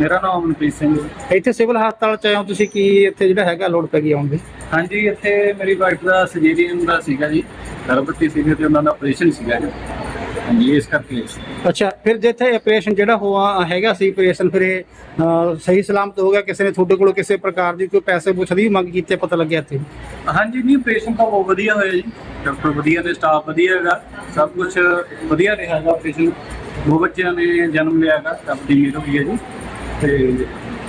ਮੇਰਾ ਨਾਮ ਅਮਨਪ੍ਰੀਤ ਸਿੰਘ ਹੈ। ਇੱਥੇ ਸਿਵਲ ਹਸਪਤਾਲ ਚ ਆਏ ਹੋ ਤੁਸੀਂ ਕੀ ਇੱਥੇ ਜਿਹੜਾ ਹੈਗਾ ਲੋਡ ਪੈ ਗਈ ਆਉਣ ਦੀ? ਹਾਂਜੀ ਇੱਥੇ ਮੇਰੀ ਵਾਈਫ ਦਾ ਸਰਜਰੀਨ ਦਾ ਸੀਗਾ ਜੀ ਗਰਭਵਤੀ ਸੀਗੇ ਤੇ ਉਹਨਾਂ ਦਾ ਆਪਰੇਸ਼ਨ ਸੀਗਾ ਜੀ। ਹਾਂਜੀ ਇਸ ਕਰਕੇ। ਅੱਛਾ ਫਿਰ ਜਿੱਥੇ ਆਪਰੇਸ਼ਨ ਜਿਹੜਾ ਹੋਆ ਹੈਗਾ ਸੀ ਆਪਰੇਸ਼ਨ ਫਿਰ ਇਹ ਅਹ, ਸਹੀ ਸਲਾਮਤ ਹੋ ਗਿਆ ਕਿਸੇ ਨੇ ਤੁਹਾਡੇ ਕੋਲੋਂ ਕਿਸੇ ਪ੍ਰਕਾਰ ਦੀ ਕੋਈ ਪੈਸੇ ਪੁੱਛਦੀ ਮੰਗ ਕੀਤੀ ਪਤਾ ਲੱਗਿਆ ਇੱਥੇ? ਹਾਂਜੀ ਨਹੀਂ ਆਪਰੇਸ਼ਨ ਤਾਂ ਬਹੁਤ ਵਧੀਆ ਹੋਇਆ ਜੀ। ਡਾਕਟਰ ਵਧੀਆ ਨੇ ਸਟਾਫ ਵਧੀਆ ਹੈਗਾ ਸਭ ਕੁਝ ਵਧੀਆ ਰਿਹਾ ਹੈਗਾ ਆਪਰੇਸ਼ਨ ਦੋ ਬੱਚਿਆਂ ਨੇ ਜਨਮ ਲਿਆ ਹੈਗਾ ਰੱਬ ਦੀ ਮਿਹਰ ਹੋਈ ਹੈ ਜੀ। ਤੇ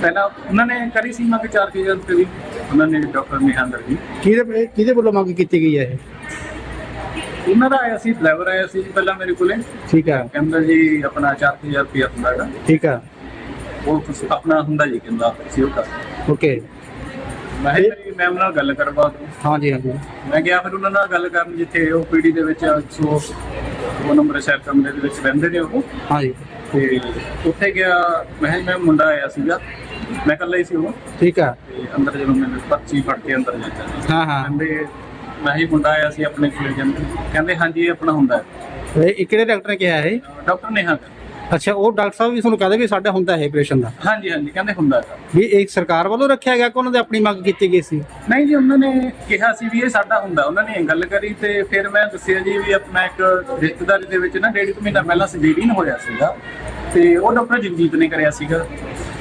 ਪਹਿਲਾਂ ਉਹਨਾਂ ਨੇ ਕਰੀ ਸੀ ਮੰਗ 4000 ਰੁਪਏ ਦੀ ਉਹਨਾਂ ਨੇ ਡਾਕਟਰ ਨਿਹੰਦਰ ਜੀ। ਕਿਹਦੇ ਕਿਹਦੇ ਵੱਲੋਂ ਮੰਗ ਕੀਤੀ ਗਈ ਹੈ ਇਹ? ਉਹਨਾਂ ਦਾ ਆਇਆ ਸੀ ਡਰਾਈਵਰ ਆਇਆ ਸੀ ਜੀ ਪਹਿਲਾਂ ਮੇਰੇ ਕੋਲੇ। ਠੀਕ ਹੈ ਕਹਿੰਦਾ ਜੀ ਆਪਣਾ 4000 ਰੁਪਏ ਹੁੰਦਾ ਹੈਗਾ। ਠੀਕ ਹੈ ਉਹ ਕੁਛ ਆਪਣਾ ਹੁੰਦਾ ਜੀ ਕਹਿੰਦਾ ਸੀ ਉਹ ਕਰ ਓਕੇ। ਮੈਂ ਕਿਹਾ ਮੇਰੀ ਮੈਮ ਨਾਲ ਗੱਲ ਕਰਵਾ ਦਿਓ। ਹਾਂਜੀ ਹਾਂਜੀ। ਮੈਂ ਗਿਆ ਫਿਰ ਉਹਨਾਂ ਨਾਲ ਗੱਲ ਕਰਨ ਜਿੱਥੇ ਉਹ ਪੀਡੀ ਦੇ ਵਿੱਚ 100 ਉਹ ਨੰਬਰ ਸ਼ਹਿਰ ਕਮਰੇ ਦੇ ਵਿੱਚ ਰਹਿੰਦੇ ਨੇ ਉਹ। ਹਾਂਜੀ। ਤੇ ਉੱਥੇ ਗਿਆ ਮੈਂ ਕਿਹਾ ਮੈਂ ਮੁੰਡਾ ਆਇਆ ਸੀਗਾ। ਮੈਂ ਇਕੱਲਾ ਹੀ ਸੀ ਉਹ। ਠੀਕ ਤੇ ਅੰਦਰ ਜਦੋਂ ਮੈਨੂੰ ਪਰਚੀ ਫੜ ਕੇ ਅੰਦਰ ਜਾਂਦਾ ਹਾਂ ਹਾਂ। ਕਹਿੰਦੇ ਮੈਂ ਹੀ ਮੁੰਡਾ ਆਇਆ ਸੀ ਆਪਣੇ ਕੋਲ ਕਹਿੰਦੇ ਹਾਂਜੀ ਇਹ ਆਪਣਾ ਹੁੰਦਾ ਹੈ। ਇਹ ਇਹ ਕਿਹੜੇ ਡਾਕਟਰ ਨੇ ਕਿਹਾ ਹੈ ਡਾਕਟਰ ਨੇ ਹਾਂ ਅੱਛਾ ਉਹ ਡਾਕਟਰ ਸਾਹਿਬ ਵੀ ਤੁਹਾਨੂੰ ਕਹਿੰਦੇ ਵੀ ਸਾਡਾ ਹੁੰਦਾ ਹੈ ਆਪਰੇਸ਼ਨ ਦਾ? ਹਾਂਜੀ ਹਾਂਜੀ ਕਹਿੰਦੇ ਹੁੰਦਾ ਹੈ ਵੀ ਇਹ ਸਰਕਾਰ ਵੱਲੋਂ ਰੱਖਿਆ ਗਿਆ ਕਿ ਉਹਨਾਂ ਦੇ ਆਪਣੀ ਮੰਗ ਕੀਤੀ ਗਈ ਸੀ? ਨਹੀਂ ਜੀ ਉਹਨਾਂ ਨੇ ਕਿਹਾ ਸੀ ਵੀ ਇਹ ਸਾਡਾ ਹੁੰਦਾ। ਉਹਨਾਂ ਨੇ ਗੱਲ ਕਰੀ ਤੇ ਫਿਰ ਮੈਂ ਦੱਸਿਆ ਜੀ ਵੀ ਆਪਣਾ ਇੱਕ ਰਿਸ਼ਤੇਦਾਰੀ ਦੇ ਵਿੱਚ ਨਾ ਡੇਢ ਕੁ ਮਹੀਨਾ ਪਹਿਲਾਂ ਸਰਜਰੀਨ ਹੋਇਆ ਸੀਗਾ ਤੇ ਉਹ ਡਾਕਟਰ ਜਗਜੀਤ ਨੇ ਕਰਿਆ ਸੀਗਾ।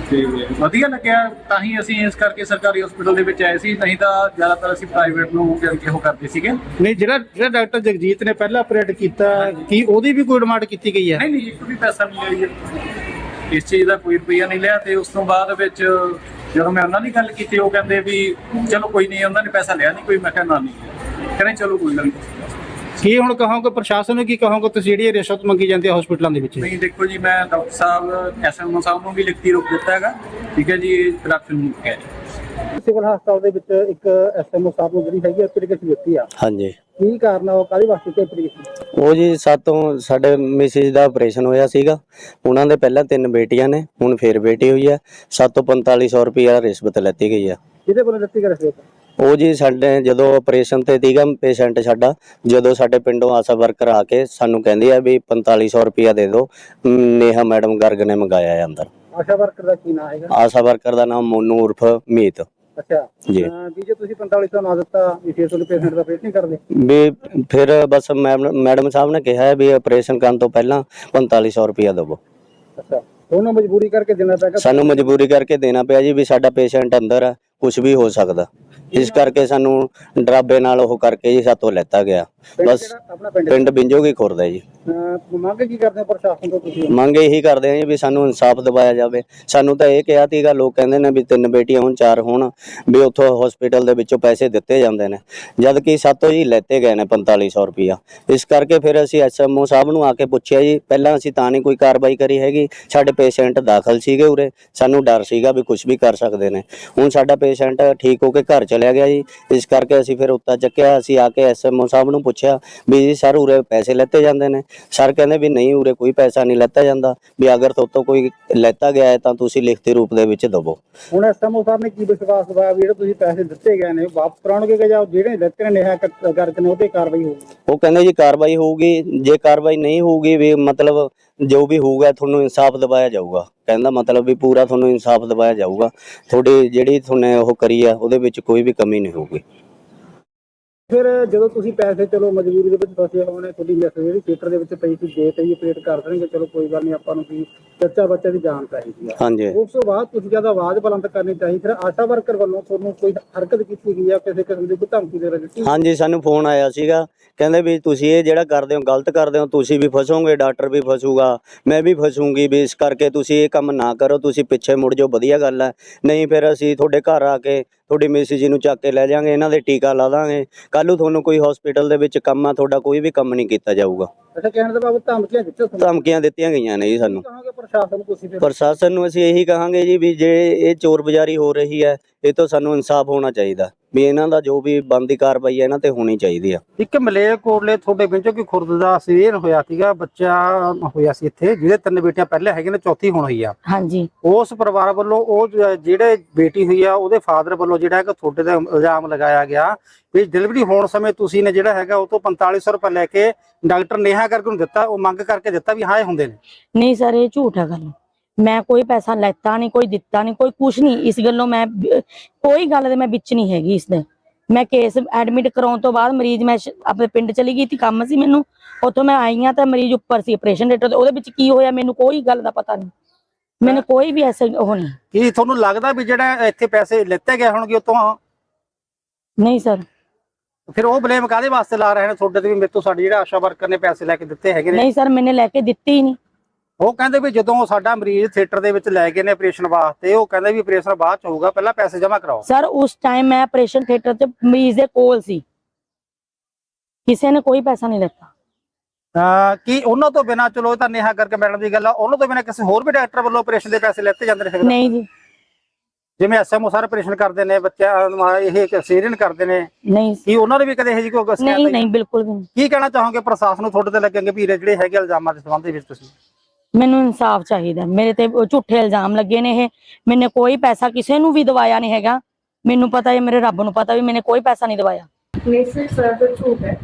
ਤੇ ਵਧੀਆ ਲੱਗਿਆ ਤਾਂ ਹੀ ਅਸੀਂ ਇਸ ਕਰਕੇ ਸਰਕਾਰੀ ਹਸਪੀਟਲ ਦੇ ਵਿੱਚ ਆਏ ਸੀ। ਨਹੀਂ ਤਾਂ ਜ਼ਿਆਦਾਤਰ ਅਸੀਂ ਪ੍ਰਾਈਵੇਟ ਨੂੰ ਕਰਕੇ ਉਹ ਕਰਦੇ ਸੀਗੇ। ਨਹੀਂ ਜਿਹੜਾ ਜਿਹੜਾ ਡਾਕਟਰ ਜਗਜੀਤ ਨੇ ਪਹਿਲਾਂ ਆਪਰੇਟ ਕੀਤਾ ਕੀ ਉਹਦੀ ਵੀ ਕੋਈ ਡਿਮਾਂਡ ਕੀਤੀ ਗਈ ਹੈ? ਨਹੀਂ ਨਹੀਂ ਇੱਕ ਵੀ ਪੈਸਾ ਨਹੀਂ ਲਿਆ ਜੀ ਇਸ ਚੀਜ਼ ਦਾ ਕੋਈ ਰੁਪਈਆ ਨਹੀਂ ਲਿਆ ਤੇ ਉਸ ਤੋਂ ਬਾਅਦ ਵਿੱਚ ਜਦੋਂ ਮੈਂ ਉਹਨਾਂ ਦੀ ਗੱਲ ਕੀਤੀ ਉਹ ਕਹਿੰਦੇ ਵੀ ਚਲੋ ਕੋਈ ਨਹੀਂ ਉਹਨਾਂ ਨੇ ਪੈਸਾ ਲਿਆ ਨਹੀਂ ਕੋਈ ਮੈਂ ਕਿਹਾ ਨਾ ਨਹੀਂ। ਕਹਿੰਦੇ ਚਲੋ ਕੋਈ ਗੱਲ ਨਹੀਂ। ਕੀ ਹੁਣ ਕਹੋਗੇ ਪ੍ਰਸ਼ਾਸਨ ਨੂੰ ਕੀ ਕਹੋਗੇ ਤੁਸੀਂ ਜਿਹੜੀ ਇਹ ਰਿਸ਼ਵਤ ਮੰਗੀ ਜਾਂਦੀ ਹੈ ਹਸਪੀਟਲਾਂ ਦੇ ਵਿੱਚ? ਨਹੀਂ ਦੇਖੋ ਜੀ ਮੈਂ ਡਾਕਟਰ ਸਾਹਿਬ ਐਸਐਮਓ ਸਾਹਿਬ ਨੂੰ ਵੀ ਲਿਖਤੀ ਰੂਪ ਦਿੱਤਾ ਹੈਗਾ। ਠੀਕ ਹੈ ਜੀ ਪ੍ਰੋਡਕਸ਼ਨ ਨੂੰ ਕਿਹਾ ਸਿਵਲ ਹਸਪਤਾਲ ਦੇ ਵਿੱਚ ਇੱਕ ਐਸਐਮਓ ਸਾਹਿਬ ਨੂੰ ਜਿਹੜੀ ਹੈਗੀ ਐਪਲੀਕੇਸ਼ਨ ਦਿੱਤੀ ਆ। ਹਾਂਜੀ। ਕੀ ਕਾਰਨ ਆ ਉਹ ਕਾਹਦੇ ਵਾਸਤੇ ਕਿ ਐਪਲੀਕੇਸ਼ਨ ਉਹ ਜੀ ਸਾਤੋਂ ਸਾਡੇ ਮਿਸਿਸ ਦਾ ਆਪਰੇਸ਼ਨ ਹੋਇਆ ਸੀਗਾ। ਉਹਨਾਂ ਦੇ ਪਹਿਲਾਂ ਤਿੰਨ ਬੇਟੀਆਂ ਨੇ ਹੁਣ ਫੇਰ ਬੇਟੀ ਹੋਈ ਹੈ ਸਾਤੋਂ 4500 ਰੁਪਇਆ ਰਿਸ਼ਵਤ ਲੈਤੀ ਗਈ ਆ। ਜਿਹਦੇ ਵੱਲੋਂ ਦਿੱਤੀ ਗਈ ਰਿਸ਼ਵਤ? ਉਹ ਜੀ ਸਾਡੇ ਜਦੋਂ ਆਪਰੇਸ਼ਨ ਤੇ ਸੀਗਾ ਪੇਸ਼ੈਂਟ ਸਾਡਾ ਜਦੋਂ ਸਾਡੇ ਪਿੰਡੋਂ ਆਸਾ ਵਰਕਰ ਆ ਕੇ ਸਾਨੂੰ ਕਹਿੰਦੇ ਆ ਵੀ 4500 ਰੁਪਇਆ ਦੇ ਦਿਓ ਨੇਹਾ ਮੈਡਮ ਗਰਗ ਨੇ ਮੰਗਾਇਆ ਹੈ ਅੰਦਰ। ਆਸ਼ਾ ਵਰਕਰ ਦਾ ਕੀ ਨਾਮ ਹੈਗਾ? ਆਸਾ ਵਰਕਰ ਦਾ ਨਾਮ ਮੋਨੂ ਉਰਫ ਮੀਤ। ਅੱਛਾ। ਜੀ। ਵੀ ਜੇ ਤੁਸੀਂ 4500 ਨਾ ਦਿੱਤਾ ਵੀ ਫਿਰ ਤੁਹਾਨੂੰ ਪੇਸ਼ੈਂਟ ਦਾ ਆਪਰੇਟ ਨਹੀਂ ਕਰਦੇ ਵੀ ਫਿਰ ਬਸ ਮੈਡਮ ਸਾਹਿਬ ਨੇ ਕਿਹਾ ਹੈ ਵੀ ਆਪਰੇਸ਼ਨ ਕਰਨ ਤੋਂ ਪਹਿਲਾਂ 4500 ਰੁਪਇਆ ਦੇਵੋ। ਅੱਛਾ। ਉਹਨੂੰ ਮਜਬੂਰੀ ਕਰਕੇ ਦੇਣਾ ਪੈਗਾ ਸਾਨੂੰ ਮਜਬੂਰੀ ਕਰਕੇ ਦੇਣਾ ਪਿਆ ਜੀ ਵੀ ਸਾਡਾ ਪੇਸ਼ੈਂਟ ਅੰਦਰ ਹੈ ਕੁਝ ਵੀ ਹੋ ਸਕਦਾ। ਇਸ ਕਰਕੇ ਸਾਨੂੰ ਡਰਾਬੇ ਨਾਲ ਉਹ ਕਰਕੇ ਜੀ ਸਾਤੋਂ ਲੈਤਾ ਗਿਆ। ਬਸ ਪਿੰਡ ਬਿੰਜੋਗੀ ਖੁਰਦਾ ਜੀ। ਮੰਗ ਕੀ ਕਰਦੇ ਹੋ ਪ੍ਰਸ਼ਾਸਨ ਤੋਂ ਤੁਸੀਂ? ਮੰਗ ਇਹੀ ਕਰਦੇ ਆ ਜੀ ਵੀ ਸਾਨੂੰ ਇਨਸਾਫ ਦਿਵਾਇਆ ਜਾਵੇ। ਸਾਨੂੰ ਤਾਂ ਇਹ ਕਿਹਾ ਸੀਗਾ, ਲੋਕ ਕਹਿੰਦੇ ਨੇ ਵੀ ਤਿੰਨ ਬੇਟੀਆਂ ਹੋਣ, ਚਾਰ ਹੋਣ, ਵੀ ਉੱਥੋਂ ਹਸਪੀਟਲ ਦੇ ਵਿੱਚੋਂ ਪੈਸੇ ਦਿੱਤੇ ਜਾਂਦੇ ਨੇ। ਜਦ ਕਿ ਸਾਤੋਂ ਜੀ ਲੈਤੇ ਗਏ ਨੇ 4500 ਰੁਪਇਆ। ਇਸ ਕਰਕੇ ਫਿਰ ਅਸੀਂ ਐਸਐਮਓ ਸਾਹਿਬ ਨੂੰ ਆ ਕੇ ਪੁੱਛਿਆ ਜੀ, ਪਹਿਲਾਂ ਅਸੀਂ ਤਾਂ ਨਹੀਂ ਕੋਈ ਕਾਰਵਾਈ ਕਰੀ ਹੈਗੀ। ਸਾਡੇ ਪੇਸ਼ੈਂਟ ਦਾਖਲ ਸੀਗੇ ਉਰੇ। ਸਾਨੂੰ ਡਰ ਸੀਗਾ ਵੀ ਕੁਝ ਵੀ ਕਰ ਸਕਦੇ ਨੇ। ਹੁਣ ਸਾਡਾ ਪੇਸ਼ੈਂਟ ਠੀਕ ਹੋ ਕੇ ਘਰ ਚਲਿਆ ਗਿਆ ਜੀ। ਇਸ ਕਰਕੇ ਅਸੀਂ ਫਿਰ ਉੱਤਾ ਚੱਕਿਆ। ਅਸੀਂ ਆ ਕੇ ਐਸਐਮਓ ਸਾਹਿਬ ਨੂੰ ਪੁੱਛਿਆ ਵੀ ਜੀ, ਸਰ ਉਰੇ ਪੈਸੇ ਲੈਤੇ ਜਾਂਦੇ ਨੇ। ਸਰ ਕਹਿੰਦੇ ਵੀ ਨਹੀਂ ਉਰੇ ਕੋਈ ਪੈਸਾ ਨਹੀਂ ਲੈਤਾ ਜਾਂਦਾ ਵੀ ਅਗਰ ਤੁਹਾਤੋਂ ਕੋਈ ਲੈਤਾ ਗਿਆ ਹੈ ਤਾਂ ਤੁਸੀਂ ਲਿਖਤੀ ਰੂਪ ਦੇ ਵਿੱਚ ਦਵੋ ਹੁਣ ਐਸਐਮਓ ਸਾਹਿਬ ਨੇ ਕੀ ਵਿਸ਼ਵਾਸ ਦਿਵਾਇਆ ਵੀ ਜਿਹੜੇ ਤੁਸੀਂ ਪੈਸੇ ਦਿੱਤੇ ਗਏ ਨੇ ਵਾਪਸ ਕਰਾਉਣਗੇ ਕਿ ਜਾਂ ਜਿਹੜੇ ਦਿੱਤੇ ਨੇ ਨੇਹਾ ਕ- ਗਰਗ ਨੇ ਉਹਤੇ ਕਾਰਵਾਈ ਹੋਊਗੀ? ਉਹ ਕਹਿੰਦੇ ਜੀ ਕਾਰਵਾਈ ਹੋਊਗੀ ਜੇ ਕਾਰਵਾਈ ਨਹੀਂ ਹੋਊਗੀ ਵੀ ਮਤਲਬ ਜੋ ਵੀ ਹੋਊਗਾ ਤੁਹਾਨੂੰ ਇਨਸਾਫ ਦਿਵਾਇਆ ਜਾਊਗਾ। ਕਹਿੰਦਾ ਮਤਲਬ ਵੀ ਪੂਰਾ ਤੁਹਾਨੂੰ ਇਨਸਾਫ ਦਿਵਾਇਆ ਜਾਊਗਾ। ਤੁਹਾਡੀ ਜਿਹੜੀ ਤੁਹਾਨੂੰ ਉਹ ਕਰੀ ਆ ਉਹਦੇ ਵਿੱਚ ਕੋਈ ਵੀ ਕਮੀ ਨਹੀਂ ਹੋਊਗੀ। ਫਿਰ ਜਦੋਂ ਤੁਸੀਂ ਪੈਸੇ ਚਲੋ ਮਜਬੂਰੀ ਦੇ ਵਿੱਚ ਫਸੇ ਹੋਣੇ ਤੁਹਾਡੀ ਮੈਸੇਜ ਜਿਹੜੀ ਥੀਏਟਰ ਦੇ ਵਿੱਚ ਪਈ ਸੀ ਜੇ ਤੇ ਹੀ ਆਪਰੇਟ ਕਰ ਦੇਣਗੇ ਚਲੋ ਕੋਈ ਗੱਲ ਨਹੀਂ ਆਪਾਂ ਨੂੰ ਕੀ ਬੱਚਾ ਬੱਚਾ ਦੀ ਜਾਨ ਚਾਹੀਦੀ ਆ। ਹਾਂਜੀ। ਉਸ ਤੋਂ ਬਾਅਦ ਤੁਸੀਂ ਜਦ ਆਵਾਜ਼ ਬੁਲੰਦ ਕਰਨੀ ਚਾਹੀ ਫਿਰ ਆਸ਼ਾ ਵਰਕਰ ਵੱਲੋਂ ਤੁਹਾਨੂੰ ਕੋਈ ਹਰਕਤ ਕੀਤੀ ਗਈ ਆ ਕਿਸੇ ਕਿਸਮ ਦੀ ਕੋਈ ਧਮਕੀ ਦੇ ਰਹੀ ਹਾਂਜੀ ਸਾਨੂੰ ਫੋਨ ਆਇਆ ਸੀਗਾ। ਕਹਿੰਦੇ ਵੀ ਤੁਸੀਂ ਇਹ ਜਿਹੜਾ ਕਰਦੇ ਹੋ ਗਲਤ ਕਰਦੇ ਹੋ ਤੁਸੀਂ ਵੀ ਫਸੋਗੇ ਡਾਕਟਰ ਵੀ ਫਸੂਗਾ ਮੈਂ ਵੀ ਫਸੂੰਗੀ ਵੀ ਇਸ ਕਰਕੇ ਤੁਸੀਂ ਇਹ ਕੰਮ ਨਾ ਕਰੋ ਤੁਸੀਂ ਪਿੱਛੇ ਮੁੜ ਜਾਓ ਵਧੀਆ ਗੱਲ ਹੈ ਨਹੀਂ ਫਿਰ ਅਸੀਂ ਤੁਹਾਡੇ ਘਰ ਆ ਕੇ ਤੁਹਾਡੀ ਮਿਸਿਸ ਜੀ ਨੂੰ ਚੱਕ ਕੇ ਲੈ ਜਾਾਂਗੇ ਇਹਨਾਂ ਦੇ ਟੀਕਾ ਲਾ ਦਾਂਗੇ। ਕੱਲ ਨੂੰ ਤੁਹਾਨੂੰ ਕੋਈ ਹਸਪੀਟਲ ਦੇ ਵਿੱਚ ਕੰਮ ਆ ਤੁਹਾਡਾ ਕੋਈ ਵੀ ਕੰਮ ਨਹੀਂ ਕੀਤਾ ਜਾਊਗਾ। ਅੱਛਾ ਕਹਿਣ ਦਾ ਬਾਬਤ ਧਮਕੀਆਂ ਦਿੱਤੀਆਂ ਧਮਕੀਆਂ ਦਿੱਤੀਆਂ ਗਈਆਂ ਨੇ ਜੀ ਸਾਨੂੰ। ਕਹਾਂਗੇ ਪ੍ਰਸ਼ਾਸਨ ਨੂੰ ਤੁਸੀਂ ਫਿਰ। ਪ੍ਰਸ਼ਾਸਨ ਨੂੰ ਅਸੀਂ ਇਹੀ ਕਹਾਂਗੇ ਜੀ ਵੀ ਜੇ ਇਹ ਚੋਰ ਬਜ਼ਾਰੀ ਹੋ ਰਹੀ ਹੈ ਇਹ ਤੋਂ ਸਾਨੂੰ ਇਨਸਾਫ ਹੋਣਾ ਚਾਹੀਦਾ ਵੀ ਇਹਨਾਂ ਦਾ ਜੋ ਵੀ ਬਣਦੀ ਕਾਰਵਾਈ ਹੈ ਇਹਨਾਂ ਤੇ ਹੋਣੀ ਚਾਹੀਦੀ ਆ। ਇੱਕ ਮਲੇਰਕੋਟਲੇ ਤੁਹਾਡੇ ਵਿੱਚੋਂ ਕੀ ਖੁਰਦ ਦਾ ਸੀਰ ਹੋਇਆ ਸੀਗਾ ਬੱਚਾ ਹੋਇਆ ਸੀ ਇੱਥੇ ਜਿਹਦੇ ਤਿੰਨ ਬੇਟੀਆਂ ਪਹਿਲੇ ਹੈਗੇ ਨੇ ਚੌਥੀ ਹੁਣ ਹੋਈ ਆ। ਹਾਂਜੀ। ਉਸ ਪਰਿਵਾਰ ਵੱਲੋਂ ਉਹ ਜਿਹੜੇ ਬੇਟੀ ਹੋਈ ਆ ਉਹਦੇ ਫਾਦਰ ਵੱਲੋਂ ਜਿਹੜਾ ਹੈਗਾ ਤੁਹਾਡੇ ਤੇ ਇਲਜ਼ਾਮ ਲਗਾਇਆ ਗਿਆ ਵੀ ਡਿਲੀਵਰੀ ਹੋਣ ਸਮੇਂ ਤੁਸੀਂ ਨੇ ਜਿਹੜਾ ਹੈਗਾ ਉਹ ਤੋਂ 4500 ਰੁਪਏ ਲੈ ਕੇ ਡਾਕਟਰ ਨੇਹਾ ਕਰਕੇ ਨੂੰ ਦਿੱਤਾ ਉਹ ਮੰਗ ਕਰਕੇ ਦਿੱਤਾ ਵੀ ਹਾਂ ਇਹ ਹੁੰਦੇ ਨੇ। ਨਹੀਂ ਸਰ ਇਹ ਝੂਠ ਹੈ ਗੱਲ। ਮੈਂ ਕੋਈ ਪੈਸਾ ਲੈਤਾ ਨਹੀਂ ਕੋਈ ਦਿੱਤਾ ਨਹੀਂ ਕੋਈ ਕੁਛ ਨਹੀਂ। ਇਸ ਗੱਲੋਂ ਮੈਂ ਕੋਈ ਗੱਲ ਦੇ ਮੈਂ ਵਿੱਚ ਨਹੀਂ ਹੈਗੀ ਇਸ ਦੇ। ਮੈਂ ਕੇਸ ਐਡਮਿਟ ਕਰਾਉਣ ਤੋਂ ਬਾਅਦ ਮਰੀਜ਼ ਮੈਂ ਆਪਣੇ ਪਿੰਡ ਚਲੀ ਗਈ ਸੀ ਕੰਮ ਸੀ ਮੈਨੂੰ। ਉੱਥੋਂ ਮੈਂ ਆਈ ਹਾਂ ਤਾਂ ਮਰੀਜ਼ ਉੱਪਰ ਸੀ ਆਪਰੇਸ਼ਨ ਥੀਏਟਰ ਤੇ। ਉਹਦੇ ਵਿੱਚ ਕੀ ਹੋਇਆ ਮੈਨੂੰ ਕੋਈ ਗੱਲ ਦਾ ਪਤਾ ਨਹੀਂ। ਮੈਨੂੰ ਕੋਈ ਵੀ ਐਸੇ ਉਹ ਨਹੀਂ। ਕੀ ਤੁਹਾਨੂੰ ਲੱਗਦਾ ਵੀ ਜਿਹੜਾ ਇੱਥੇ ਪੈਸੇ ਲਿੱਤੇ ਗਏ ਹੋਣਗੇ ਉਤੋਂ ਨਹੀਂ ਸਰ। ਫਿਰ ਉਹ ਬਲੇਮ ਕਾਦੇ ਵਾਸਤੇ ਲਾ ਰਹੇ ਨੇ? ਤੁਹਾਡੇ ਤੇ ਵੀ ਮੇਰੇ ਤੋਂ ਸਾਡੀ ਜਿਹੜਾ ਆਸ਼ਾ ਵਰਕਰ ਨੇ ਪੈਸੇ ਲੈ ਕੇ ਦਿੱਤੇ ਹੈਗੇ ਨੇ। ਨਹੀਂ ਸਰ ਮੈਨੇ ਲੈ ਕੇ ਦਿੱਤੀ ਹੀ ਨਹੀਂ। ਉਹ ਕਹਿੰਦੇ ਵੀ ਜਦੋਂ ਸਾਡਾ ਮਰੀਜ਼ ਥੀਏਟਰ ਦੇ ਵਿੱਚ ਲੈ ਗਏ ਨੇ ਆਪਰੇਸ਼ਨ ਵਾਸਤੇ ਉਹ ਕਹਿੰਦੇ ਵੀ ਆਪਰੇਸ਼ਨ ਬਾਅਦ ਚ ਹੋਊਗਾ ਪਹਿਲਾਂ ਪੈਸੇ ਜਮ੍ਹਾਂ ਕਰਾਓ। ਸਰ ਉਸ ਟਾਈਮ ਮੈਂ ਆਪਰੇਸ਼ਨ ਥੀਏਟਰ ਤੇ ਮਰੀਜ਼ ਦੇ ਕੋਲ ਸੀ। ਕਿਸੇ ਨੇ ਕੋਈ ਪੈਸਾ ਨਹੀਂ ਅਹ ਕੀ ਉਹਨਾਂ ਤੋਂ ਬਿਨਾ ਚਲੋ ਇਹ ਤਾਂ ਨੇਹਾ ਕਰਕੇ ਮੈਡਮ ਦੀ ਗੱਲ ਆ ਉਹਨਾਂ ਤੋਂ ਬਿਨਾ ਕਿਸੇ ਹੋਰ ਵੀ ਡਾਕਟਰ ਵੱਲੋਂ ਆਪਰੇਸ਼ਨ ਦੇ ਪੈਸੇ ਲੈਤੇ ਜਾਂਦੇ ਨੇ ਫਿਰ? ਨਹੀਂ ਜੀ। ਜਿਵੇਂ ਐਸਐਮਓ ਸਾਰੇ ਆਪਰੇਸ਼ਨ ਕਰਦੇ ਨੇ ਬੱਚਾ ਅਹ ਇਹ ਇੱਕ ਸੀਰੀਅਨ ਕਰਦੇ ਨੇ। ਨਹੀਂ ਕੀ ਉਹਨਾਂ ਨੇ ਵੀ ਕਦੇ ਇਹ ਜੀ ਕੋਈ ਨਹੀਂ? ਨਹੀਂ ਬਿਲਕੁਲ ਵੀ ਨਹੀਂ। ਕੀ ਕਹਿਣਾ ਚਾਹੋਗੇ ਪ੍ਰਸ਼ਾਸਨ ਨੂੰ ਤੁਹਾਡੇ ਤੇ ਲੱਗਣਗੇ ਵੀ ਜਿਹੜੇ ਹੈਗੇ ਇਲਜ਼ਾਮਾਂ ਦੇ ਸੰਬੰਧ ਵਿੱਚ ਤੁਸੀਂ? ਮੈਨੂੰ ਇਨਸਾਫ ਚਾਹੀਦਾ ਮੇਰੇ ਤੇ ਉਹ ਝੂਠੇ ਇਲਜ਼ਾਮ ਲੱਗੇ ਨੇ ਇਹ। ਮੈਨੇ ਕੋਈ ਪੈਸਾ ਕਿਸੇ ਨੂੰ ਵੀ ਦਵਾਇਆ ਨਹੀਂ ਹੈਗਾ। ਮੈਨੂੰ ਪਤਾ ਹੈ ਮੇਰੇ ਰੱਬ ਨੂੰ ਪਤਾ ਵੀ ਮੈਨੇ ਕੋਈ ਪੈਸਾ ਨਹੀਂ ਦਵਾਇਆ। ਨਹੀਂ ਸਰ ਸਰ ਝੂਠ ਹੈ।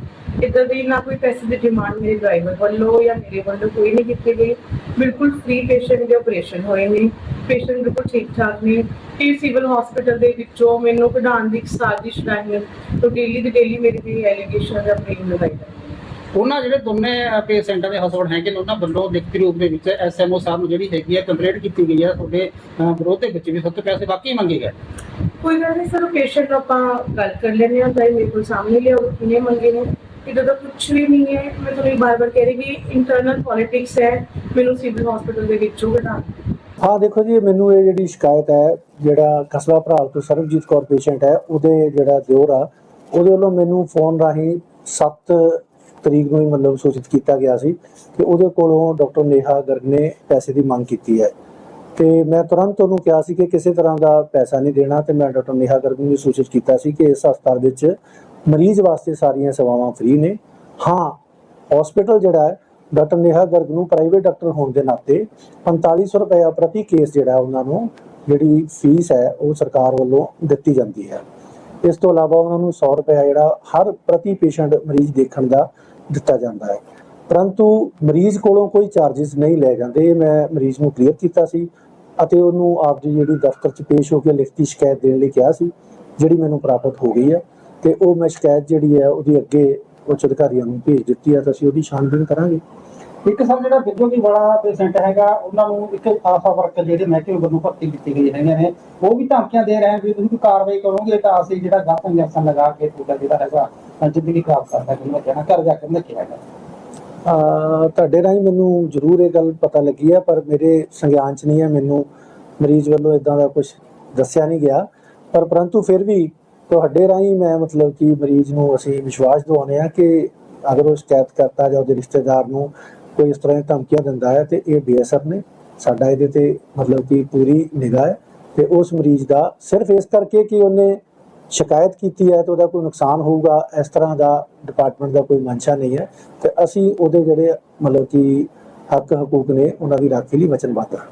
ਇੱਦਾਂ ਦੀ ਨਾ ਕੋਈ ਪੈਸੇ ਦੀ ਡਿਮਾਂਡ ਮੇਰੇ ਡਰਾਈਵਰ ਵੱਲੋਂ ਜਾਂ ਮੇਰੇ ਵੱਲੋਂ ਕੋਈ ਨਹੀਂ ਕੀਤੀ ਗਈ। ਬਿਲਕੁਲ ਫ੍ਰੀ ਪੇਸ਼ੈਂਟ ਦੇ ਆਪਰੇਸ਼ਨ ਹੋਏ ਨੇ। ਪੇਸ਼ੈਂਟ ਬਿਲਕੁਲ ਠੀਕ ਠਾਕ ਨੇ। ਤੇ ਸਿਵਲ ਹਸਪੀਟਲ ਦੇ ਵਿੱਚੋਂ ਮੈਨੂੰ ਕਢਾਉਣ ਦੀ ਇੱਕ ਸਾਜ਼ਿਸ਼ ਰਾਹੀਂ ਤੋਂ ਡੇਲੀ ਦੀ ਡੇਲੀ ਮੇਰੀ ਵੀ ਐਲੀਗੇਸ਼ਨ ਦਾ ਬਲੇਮ ਲਗਾਈ ਜਾਂਦੀ ਹੈ। ਉਹਨਾਂ ਜਿਹੜੇ ਦੋਨੇ ਪੇਸ਼ੈਂਟਾਂ ਦੇ ਹਸਪਤਾਲ ਹੈਗੇ ਨੇ ਉਹਨਾਂ ਵੱਲੋਂ ਲਿਖਤੀ ਰੂਪ ਦੇ ਵਿੱਚ ਐਸਐਮਓ ਸਾਹਿਬ ਨੂੰ ਜਿਹੜੀ ਹੈਗੀ ਹੈ ਕੰਪਲੇਂਟ ਕੀਤੀ ਗਈ ਹੈ ਤੁਹਾਡੇ ਵਿਰੋਧ ਦੇ ਵਿੱਚ ਵੀ ਸੱਤ ਪੈਸੇ ਬਾਕੀ ਮੰਗੇ ਗਏ। ਕੋਈ ਗੱਲ ਨਹੀਂ ਸਰ ਪੇਸ਼ੈਂਟ ਆਪਾਂ ਗੱਲ ਕਰ ਲੈਂਦੇ ਹਾਂ ਤਾਂ ਮੇਰੇ ਕੋਲ ਸਾਹਮਣੇ ਲਿਆਓ ਕਿਨੇ ਮੰਗੇ ਨੇ? ਇਹਦਾ ਤਾਂ ਕੁਝ ਵੀ ਨਹੀਂ ਹੈ ਮੈਂ ਤੁਹਾਨੂੰ ਬਾਰ-ਬਾਰ ਕਹਿ ਰਹੀ ਕਿ ਇੰਟਰਨਲ ਪੋਲਿਟਿਕਸ ਹੈ ਮੈਨੂੰ ਸਿਵਲ ਹਸਪੀਟਲ ਦੇ ਵਿੱਚੋਂ ਘਟਾ ਹਾਂ ਦੇਖੋ ਜੀ ਮੈਨੂੰ ਇਹ ਜਿਹੜੀ ਸ਼ਿਕਾਇਤ ਹੈ ਜਿਹੜਾ ਕਸਬਾ ਭਰਾਲ ਤੋਂ ਸਰਬਜੀਤ ਕੌਰ ਪੇਸ਼ੈਂਟ ਹੈ ਉਹਦੇ ਜਿਹੜਾ ਦਿਓਰ ਆ ਉਹਦੇ ਵੱਲੋਂ ਮੈਨੂੰ ਫੋਨ ਰਾਹੀਂ 7 ਤਰੀਕ ਨੂੰ ਹੀ ਮਤਲਬ ਸੂਚਿਤ ਕੀਤਾ ਗਿਆ ਸੀ ਕਿ ਉਹਦੇ ਕੋਲੋਂ ਡਾਕਟਰ ਨੇਹਾ ਗਰਗ ਨੇ ਪੈਸੇ ਦੀ ਮੰਗ ਕੀਤੀ ਹੈ। ਤੇ ਮੈਂ ਤੁਰੰਤ ਉਹਨੂੰ ਕਿਹਾ ਸੀ ਕਿ ਕਿਸੇ ਤਰ੍ਹਾਂ ਦਾ ਪੈਸਾ ਨਹੀਂ ਦੇਣਾ ਤੇ ਮੈਂ ਡਾਕਟਰ ਨੇਹਾ ਗਰਗ ਨੂੰ ਸੂਚਿਤ ਕੀਤਾ ਸੀ ਕਿ ਇਸ ਹਸਪਤਾਲ ਵਿੱਚ ਮਰੀਜ਼ ਵਾਸਤੇ ਸਾਰੀਆਂ ਸੇਵਾਵਾਂ ਫ੍ਰੀ ਨੇ। ਹਾਂ ਹਸਪੀਟਲ ਜਿਹੜਾ ਹੈ, ਡਾਕਟਰ ਨੇਹਾ ਗਰਗ ਨੂੰ ਪ੍ਰਾਈਵੇਟ ਡਾਕਟਰ ਹੋਣ ਦੇ ਨਾਤੇ 4500 ਰੁਪਏ ਪ੍ਰਤੀ ਕੇਸ ਜਿਹੜਾ ਉਹਨਾਂ ਨੂੰ ਜਿਹੜੀ ਫੀਸ ਹੈ, ਉਹ ਸਰਕਾਰ ਵੱਲੋਂ ਦਿੱਤੀ ਜਾਂਦੀ ਹੈ। ਇਸ ਤੋਂ ਇਲਾਵਾ ਉਹਨਾਂ ਨੂੰ 100 ਰੁਪਏ ਜਿਹੜਾ ਹਰ ਪ੍ਰਤੀ ਪੇਸ਼ੈਂਟ ਮਰੀਜ਼ ਦੇਖਣ ਦਾ ਦਿੱਤਾ ਜਾਂਦਾ ਹੈ। ਪਰੰਤੂ ਮਰੀਜ਼ ਕੋਲੋਂ ਕੋਈ ਚਾਰजेस ਨਹੀਂ ਲੈ ਜਾਂਦੇ। ਮੈਂ ਮਰੀਜ਼ ਨੂੰ ਕਲੀਅਰ ਕੀਤਾ ਸੀ ਅਤੇ ਉਹਨੂੰ ਆਪ ਦੀ ਜਿਹੜੀ ਦਫ਼ਤਰ 'ਚ ਪੇਸ਼ ਹੋ ਕੇ ਲਿਖਤੀ ਸ਼ਿਕਾਇਤ ਦੇਣ ਲਈ ਕਿਹਾ ਸੀ, ਜਿਹੜੀ ਮੈਨੂੰ ਪ੍ਰਾਪਤ ਹੋ ਗਈ ਹੈ। ਤੇ ਉਹ ਮੈਂ ਸ਼ਿਕਾਇਤ ਜਿਹੜੀ ਹੈ ਉਹਦੀ ਅੱਗੇ ਉੱਚ ਅਧਿਕਾਰੀਆਂ ਨੂੰ ਭੇਜ ਦਿੱਤੀ ਹੈ। ਤਾਂ ਅਸੀਂ ਉਹਦੀ ਛਾਣਬੀਣ ਕਰਾਂਗੇ। ਇੱਕ ਸਰ ਜਿਹੜਾ ਬਿੱਜੋਗੀ ਵਾਲਾ ਪੇਸ਼ੈਂਟ ਹੈਗਾ, ਉਹਨਾਂ ਨੂੰ ਇੱਕ ਆਸਾ ਵਰਕਰ ਜਿਹੜੇ ਮਹਿਕਮੇ ਵੱਲੋਂ ਭਰਤੀ ਕੀਤੀ ਗਈ ਹੈਗੇ ਨੇ, ਉਹ ਵੀ ਧਮਕੀਆਂ ਦੇ ਰਹੇ ਵੀ ਤੁਸੀਂ ਕੋਈ ਕਾਰਵਾਈ ਕਰੋਗੇ ਤਾਂ ਅਸੀਂ ਜਿਹੜਾ ਗਲਤ ਇੰਜੈਕਸ਼ਨ ਲਗਾ ਕੇ ਤੁਹਾਡਾ ਜਿਹੜਾ ਹੈਗਾ ਜ਼ਿੰਦਗੀ ਖਰਾਬ ਕਰ ਦਾਂਗੇ। ਮੈਂ ਕਹਿਣਾ, ਘਰ ਜਾ ਕੇ ਮੈਂ ਕਿਹਾ ਤੁਹਾਡੇ ਰਾਹੀਂ ਮੈਨੂੰ ਜ਼ਰੂਰ ਇਹ ਗੱਲ ਪਤਾ ਲੱਗੀ ਹੈ ਪਰ ਮੇਰੇ ਸੰਗਿਆਨ 'ਚ ਨਹੀਂ ਹੈ ਮੈਨੂੰ ਮਰੀਜ਼ ਵੱਲੋਂ ਇਦਾਂ ਦਾ ਕੁਝ ਦੱਸਿਆ ਨਹੀਂ ਗਿਆ। ਪਰ ਪਰੰਤੂ ਫਿਰ ਵੀ ਤੁਹਾਡੇ ਰਾਹੀਂ ਮੈਂ ਮਤਲਬ ਕਿ ਮਰੀਜ਼ ਨੂੰ ਅਸੀਂ ਵਿਸ਼ਵਾਸ ਦਿਵਾਉਂਦੇ ਆ ਕਿ ਅਗਰ ਉਹ ਸ਼ਿਕਾਇਤ ਕਰਤਾ ਜਾਂ ਉਹਦੇ ਰਿਸ਼ਤੇਦਾਰ ਨੂੰ ਕੋਈ ਇਸ ਤਰ੍ਹਾਂ ਦੀ ਧਮਕੀਆਂ ਦਿੰਦਾ ਹੈ ਤੇ ਇਹ ਬੇਅਸਰ ਨੇ। ਸਾਡਾ ਇਹਦੇ ਤੇ ਮਤਲਬ ਕਿ ਪੂਰੀ ਨਿਗਾਹ ਹੈ ਤੇ ਉਸ ਮਰੀਜ਼ ਦਾ ਸਿਰਫ ਇਸ ਕਰਕੇ ਕਿ ਉਹਨੇ ਸ਼ਿਕਾਇਤ ਕੀਤੀ ਹੈ ਤਾਂ ਉਹਦਾ ਕੋਈ ਨੁਕਸਾਨ ਹੋਊਗਾ, ਇਸ ਤਰ੍ਹਾਂ ਦਾ ਡਿਪਾਰਟਮੈਂਟ ਦਾ ਕੋਈ ਮਨਸ਼ਾ ਨਹੀਂ ਹੈ ਤੇ ਅਸੀਂ ਉਹਦੇ ਜਿਹੜੇ ਮਤਲਬ ਕਿ ਹੱਕ ਹਕੂਕ ਨੇ, ਉਹਨਾਂ ਦੀ ਰਾਖੀ ਲਈ ਵਚਨਬੱਧ ਹਾਂ।